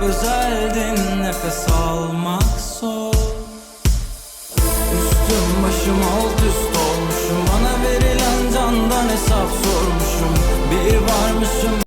özeldin Nefes almak zor. Üstüm başım alt üst olmuşum Bana verilen candan hesap sormuşum. Bir varmışım